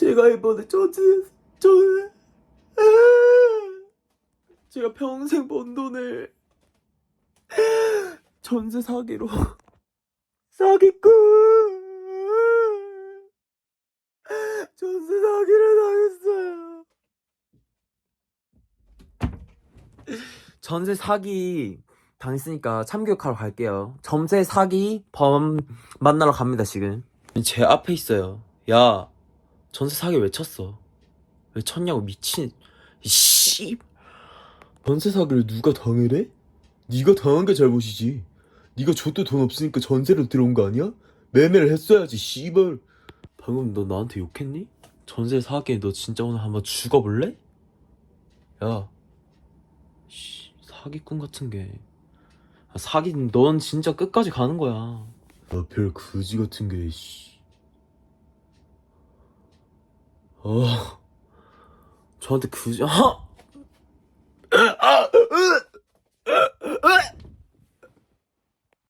제가 이번에 전세 전 제가 평생 번 돈을 전세 사기로 사기꾼 전세 사기를 당했어요. 전세 사기 당했으니까 참교육하러 갈게요. 전세 사기 범 만나러 갑니다 지금. 제 앞에 있어요. 야, 전세 사기 왜 쳤어? 왜 쳤냐고 미친. 씨. 전세 사기를 누가 당해래? 네가 당한 게 잘못이지. 네가 줬도 돈 없으니까 전세로 들어온 거 아니야? 매매를 했어야지. 씨발. 방금 너 나한테 욕했니? 전세 사기에 너 진짜 오늘 한번 죽어볼래? 야. 씨, 사기꾼 같은 게. 아, 사기, 넌 진짜 끝까지 가는 거야. 아, 별 거지 같은 게, 씨. 아, 저한테 아! 아! 으!